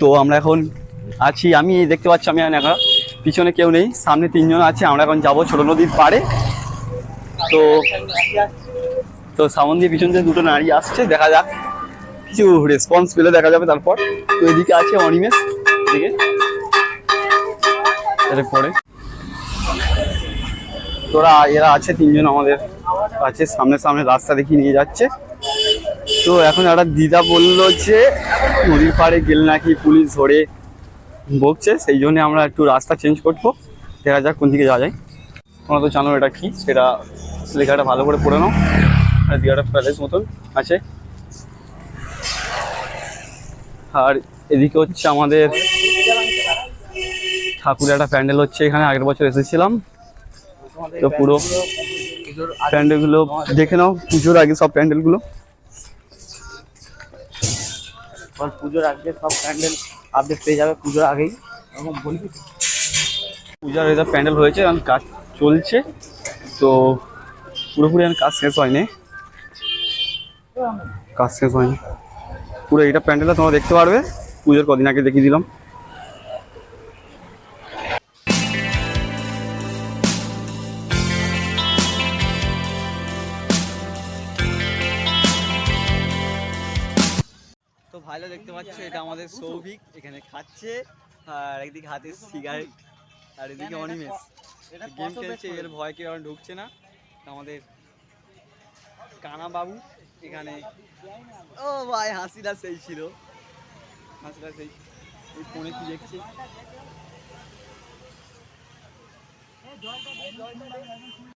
তো আমরা এখন আছি, আমি দেখতে পাচ্ছি আমি এখন পিছনে কেউ নেই, সামনে তিনজন আছে, আমরা এখন যাব ছোট নদীর পাড়ে। তো তো সামন দিয়ে পিছন দিয়ে দুটো নারী আসছে, দেখা যাক। কিছু রেসপন্স পেলে দেখা যাবে তারপর। তো এদিকে আছে অনিমেষ, এদিকে। এর পরে তোরা, এরা আছে তিনজন আমাদের আছে সামনে সামনে রাস্তা দেখিয়ে নিয়ে যাচ্ছে। তো এখন একটা দিদা বলল যে, নদীর পাড়ে গেলে নাকি পুলিশ ধরে বকছে, সেই জন্য আমরা একটু রাস্তা চেঞ্জ করব। দেখা যাক কোন দিকে যাওয়া যায়। তোমরা তো জানো এটা কি, সেটা লেখাটা ভালো করে পড়ে নাও। আর প্যালেস মতন আছে। আর এদিকে হচ্ছে আমাদের ঠাকুরের একটা প্যান্ডেল হচ্ছে, এখানে আগের বছর এসেছিলাম। তো পুরো প্যান্ডেলগুলো দেখে নাও, পুজোর আগে সব প্যান্ডেলগুলো। কারণ পুজোর আগে সব প্যান্ডেল আপডেট পেয়ে যাবে পুজোর আগেই। এরকম বলবি? পূজার এটা প্যান্ডেল হয়েছে, এখন কাজ চলছে। তো পুরোপুরি এখন কাজ শেষ হয়নি। কাজ শেষ হয়নি। পুরো এটা প্যান্ডেলটা তোমরা দেখতে পারবে। পুজোর কদিন আগে দেখিয়ে দিলাম। তো ভাইলো দেখতে পাচ্ছ এটা আমাদের সৌভিক এখানে খাচ্ছে আর একদিকে হাতে সিগারেট আর এদিকে অনিমেষ। গেম খেলছে এর ভয় কেউ আর ঢুকছে না। আমাদের কানা বাবু এখানে ও ভাই হাসিটা সেই ছিল। হাসিটা সেই ওই ফোনে কি দেখছে?